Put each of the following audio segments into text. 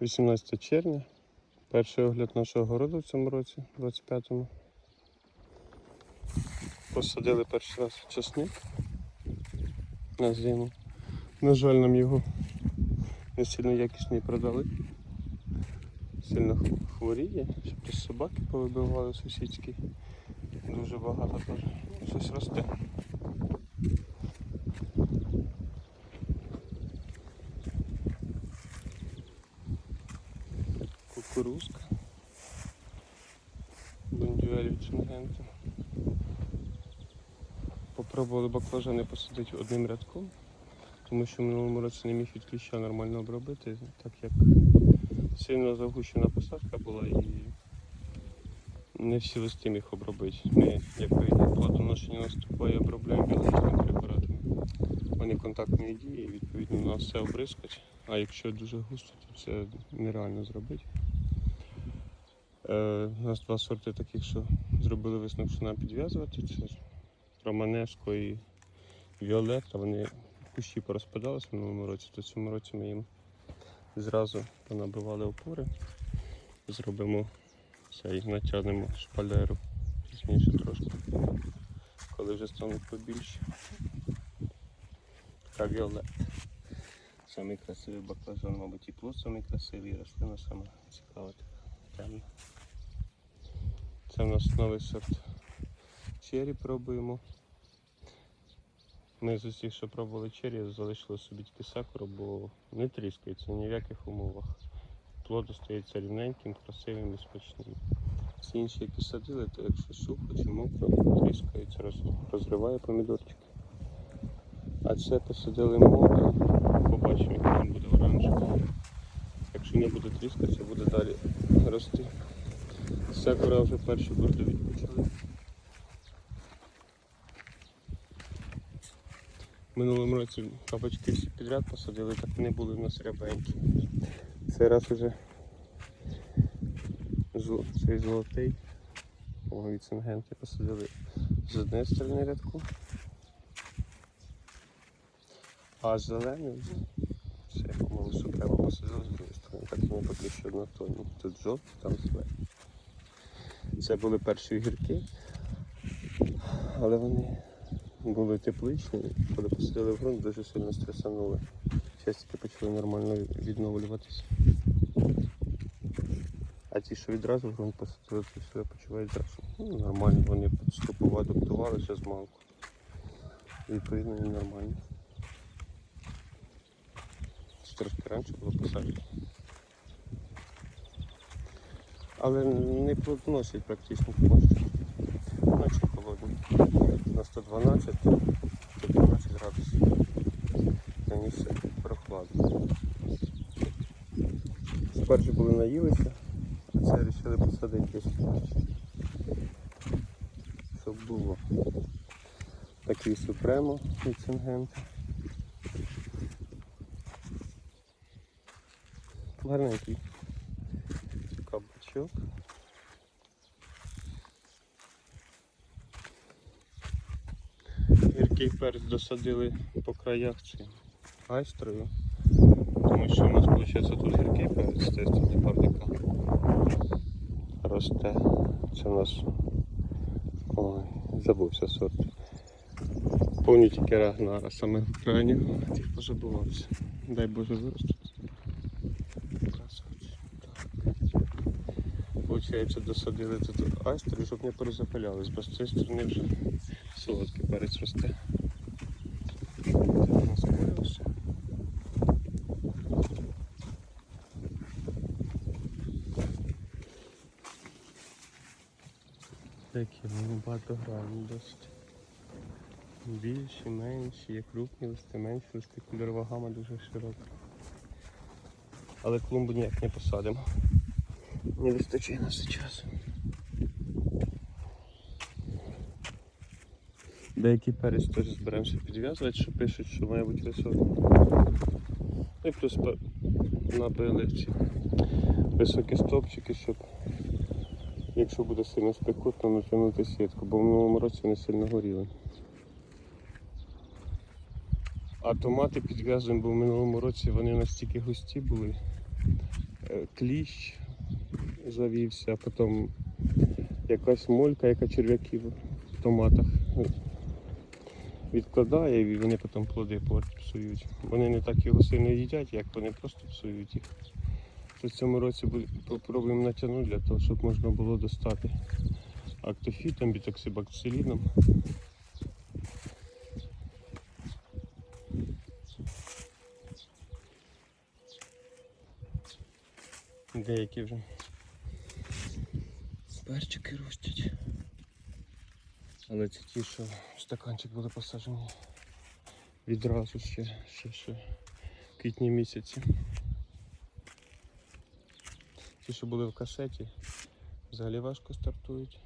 18 червня. Перший огляд нашого городу в цьому році, 25-му. Посадили перший раз часник на зиму. На жаль, нам його не сильно якісний продали. Сильно хворіє, щоб собаки повибивали сусідські. Дуже багато теж. Щось росте. Кукурузка. Бондюель від Шенгента. Попробували баклажани посадити одним рядком, тому що в минулому році не міг від кліща нормально обробити, так як сильно загущена посадка була і не всі листи міг обробити. Ми, як плодоношення наступає, обробляємо біологічними препаратами. Вони контактної дії, відповідно на все обрискать. А якщо дуже густо, то це нереально зробити. Е, у нас два сорти таких, що зробили висновок, що нам підв'язувати. Це Романеско і Віолетта. Вони кущі порозпадалися в минулому році, то в цьому році ми їм зразу понабивали опори. Зробимо цей, натягнемо шпалеру пізніше трошки, коли вже стануть побільше. Така Віолетта. Самий красивий баклажан, мабуть, і плод самий красивий, і рослина сама цікава, темна. Це в нас новий сорт чері пробуємо. Ми з усіх, що пробували чері, залишили собі тільки сакуру, бо не тріскається ні в яких умовах. Плод остається рівненьким, красивим і смачним. Всі інші, які садили, то якщо сухо чи мокро, тріскається, роз- розриває помідорчики. А це посадили мокро, побачимо, який він буде оранжевий. Якщо не буде тріскатися, буде далі рости. Сакура вже перші бурди відпочали. Минулому році кабачки всі підряд посадили, так вони були в нас рябенькі. Цей раз уже цей золотий. О, від посадили з однієї сторони рядку. А зелений це, по-моєму, посадили з другої сторони. Так вони поки що однотонні. Тут жовтий, там зелений. Це були перші огірки, але вони були тепличні, коли посадили в ґрунт, дуже сильно стресанули. Частики почали нормально відновлюватися. А ті, що відразу в ґрунт посадили, то себе почувають зразу. Ну, нормально, вони поступово адаптувалися з малку. Відповідно, і нормально. Трошки раніше було посаджено. Але не плодоносять практично що ночі холодні. На 112, 112 градусів. На все прохладно. Спершу були наїлися, а це вирішили посадити десь. Щоб було. Такий супремо від Сингента. Гарненький кабачок. Гіркий перець досадили по краях цим айстрою. Тому що у нас виходить тут гіркий перець з тестом парника росте. Це у нас ой, забувся сорт. Повні тільки рагнара, саме крайнього, тих позабувався. Дай Боже виростуть. Красавці. Так. Получається, досадили тут айстри, щоб не перезапилялись, бо з цієї сторони вже солодкий перець росте. Такі вони багатогранні досить. Більші, менші, є крупні листи, менші листи, кольорова гама дуже широка. Але клумбу ніяк не посадимо. Не вистачає нас часу. Деякий перець теж зберемося підв'язувати, що пишуть, що має бути високий. І плюс набили ці високі стовпчики, щоб якщо буде сильно спекотно, натягнути сітку, бо в минулому році вони сильно горіли. А томати підв'язуємо, бо в минулому році вони настільки густі були, е, кліщ завівся, потім якась молька, яка черв'яків в томатах відкладає, і вони потім плоди псують. Вони не так його сильно їдять, як вони просто псують їх. В цьому році бу- попробуємо натягнути для того, щоб можна було достати актофітом, бітоксибакциліном. Деякі вже перчики ростять. Але це ті, що в стаканчик були посаджені відразу ще, ще, ще в квітні місяці. Ті, що були в касеті, взагалі важко стартують.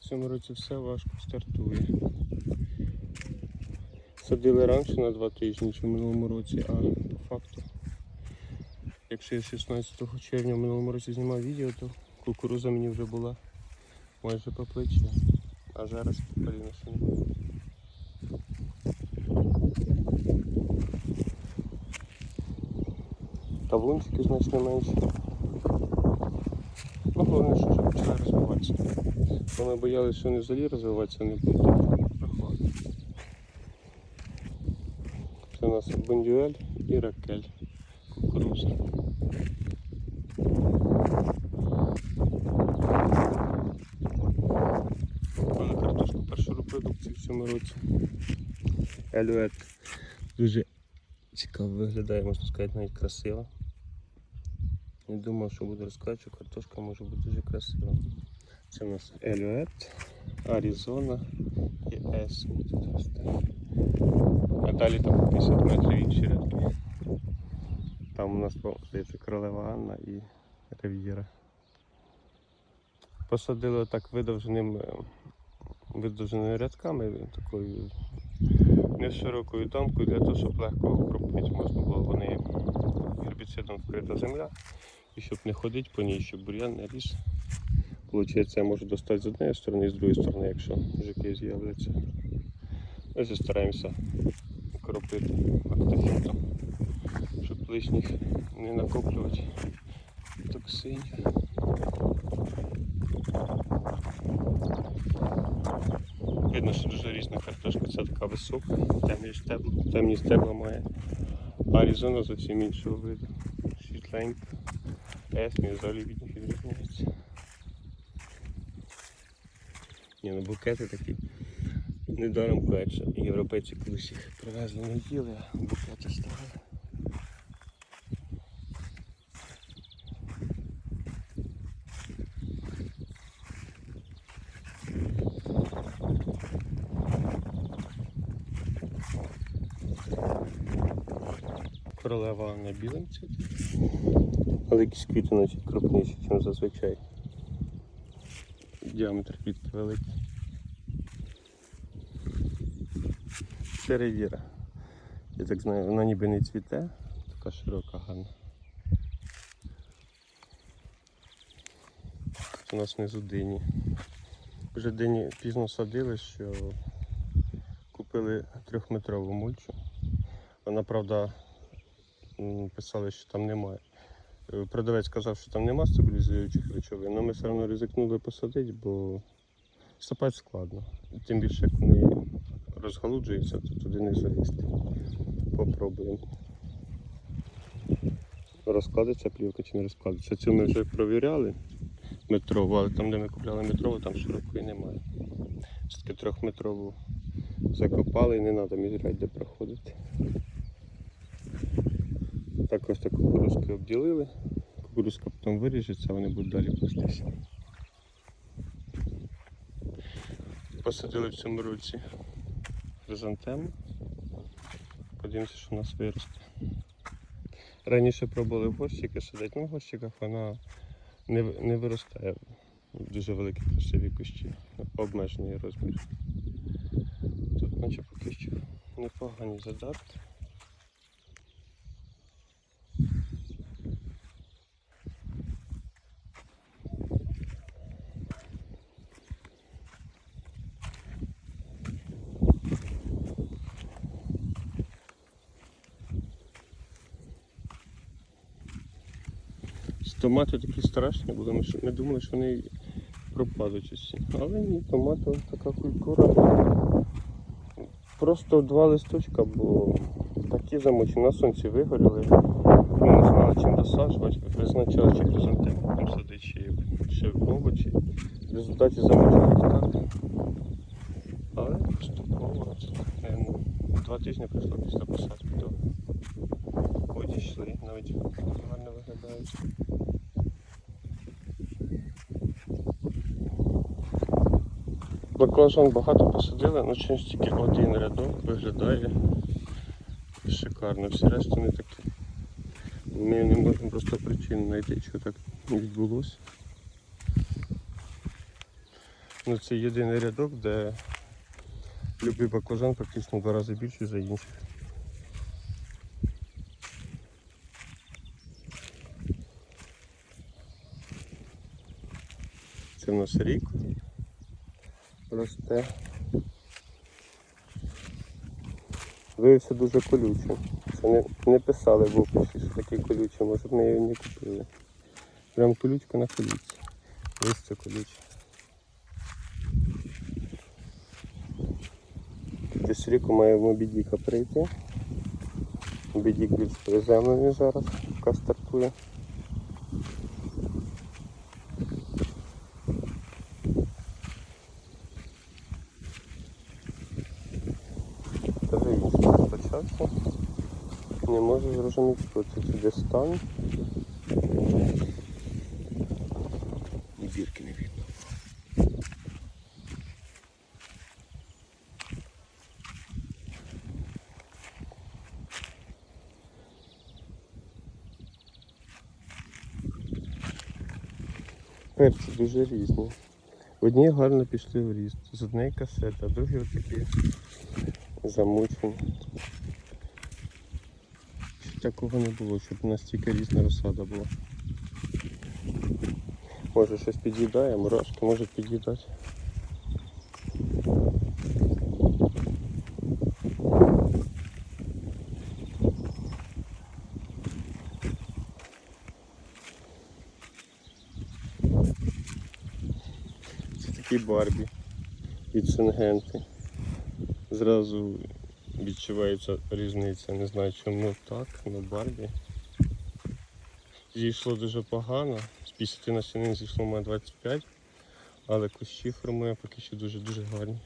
В цьому році все важко стартує. Садили раніше на два тижні, ніж в минулому році, а по факту, якщо я 16 червня в минулому році знімав відео, то кукуруза мені вже була майже по плечі, а зараз порівняно ще немає. Кавунчики значно менші. Ну, головне, що вже почали розвиватися. Ми боялися, що вони взагалі розвиватися не. Прохладно. Це у нас бондюель і ракель. Кукуруза. Купили картошку першої репродукції в цьому році. Елюет дуже цікаво виглядає, можна сказати, навіть красиво. Не думав, що буду розказати, що картошка може бути дуже красива. Це у нас Елюет, Аризона і Есмі тут росте. А далі там по 50 метрів інші рядки. Там у нас здається королева Анна і Рив'єра. Посадили так видовженим, е, видовженими рядками, такою не широкою тамкою для того, щоб легко окропити можна було. Вони гербіцидом вкрита земля. І щоб не ходити по ній, щоб бур'ян не ріс. Получається, я можу достати з однієї сторони і з другої сторони, якщо жуки з'являться. Ми стараємося кропити щоб лишніх не накоплювати токсинів. Видно, що дуже різна картошка, це така висока, темні стебла, темні стебла має. Аризона зовсім іншого виду. Світленька. Есмі взагалі від них відрізняється. Ні, ну букети такі. Недаром кажуть, європейці колись їх привезли, не їли, а букети ставили. На білим цвіті. Але якісь квіти наче крупніші, ніж зазвичай. Діаметр квітки великий. Це ривіра. Я так знаю, вона ніби не цвіте, така широка гарна. Тут у нас внизу дині. Вже дині пізно садили, що купили трьохметрову мульчу. Вона, правда, писали, що там немає. Е, Продавець сказав, що там нема стабілізуючих речовин, але ми все одно ризикнули посадити, бо сапати складно. Тим більше, як вони розгалуджуються, то туди не залізти. Попробуємо. Розкладеться плівка чи не розкладеться. Цю ми вже провіряли метрову, але там, де ми купляли метрову, там широкої немає. Все-таки трьохметрову закопали і не треба міряти, де проходити. Так ось так кукурузки обділили. Кукурузка потім виріжеться, вони будуть далі плестися. Посадили в цьому році хризантему. Подивимося, що у нас виросте. Раніше пробували горщики садити, ну в горщиках вона не, не виростає дуже великі красиві кущі, обмежений розмір. Тут наче поки що непогані задатки. Томати такі страшні були, ми, думали, що вони пропадуть усі. Але ні, томати така культура. Просто два листочка, бо такі замочені на сонці вигоріли. Ми не знали, чим досаджувати, визначали, чи будемо садити, чи ще овочі. В результаті замочили так. Але поступово це два тижні пройшло після посадки до одійшли, навіть гарно виглядають. Баклажан багато посадили, але чомусь тільки один рядок виглядає шикарно. Всі решта не такі. Ми не можемо просто причин знайти, що так відбулося. Ну, це єдиний рядок, де любий баклажан практично в два рази більший за інших. Це в нас рік росте. Виявився дуже колючим. Це не, не писали в описі, що такий колючий, може б ми його не купили. Прям колючка на колючці. Це колюче. Десь ріку має в Мобідіка прийти. Мобідік більш приземлений зараз, поки стартує. Хто це сюди стан. І бірки не видно. Перці дуже різні. Одні гарно пішли в ріст, з однієї касети, а другі отакі замучені. Такого не було, щоб настільки різна розсада була. Може щось під'їдає, мурашки можуть під'їдати. Це такі барбі від Сингенти. Зразу відчувається різниця. Не знаю чому так, але Барбі. Зійшло дуже погано. З 50 насінин зійшло має 25, але кущі формує поки що дуже-дуже гарні.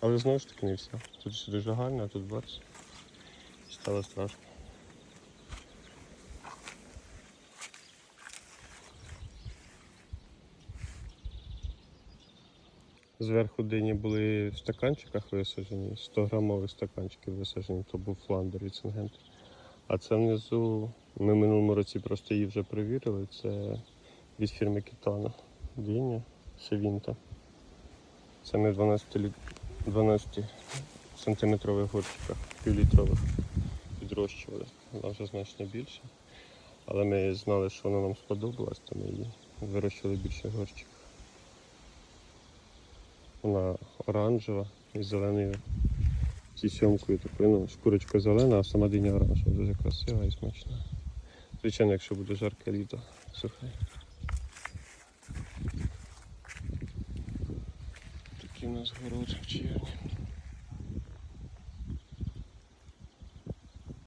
Але знову ж таки не все. Тут все дуже гарно, а тут бац. Стало страшно. Зверху дині були в стаканчиках висаджені, 100 грамових стаканчиків висаджені, то був фландер від Сингенту. А це внизу, ми минулому році просто її вже перевірили, це від фірми Кітана. Диня, Севінта. Це ми 12, літ... 12 сантиметрових горщиках, півлітрових підрощували. Вона вже значно більше. Але ми знали, що вона нам сподобалась, то ми її вирощували більше горщиків. Вона оранжева із зеленою тісьомкою такою, ну, шкурочка зелена, а сама диня оранжева, дуже красива і смачна. Звичайно, якщо буде жарке літо, сухе. Такий у нас город в червні.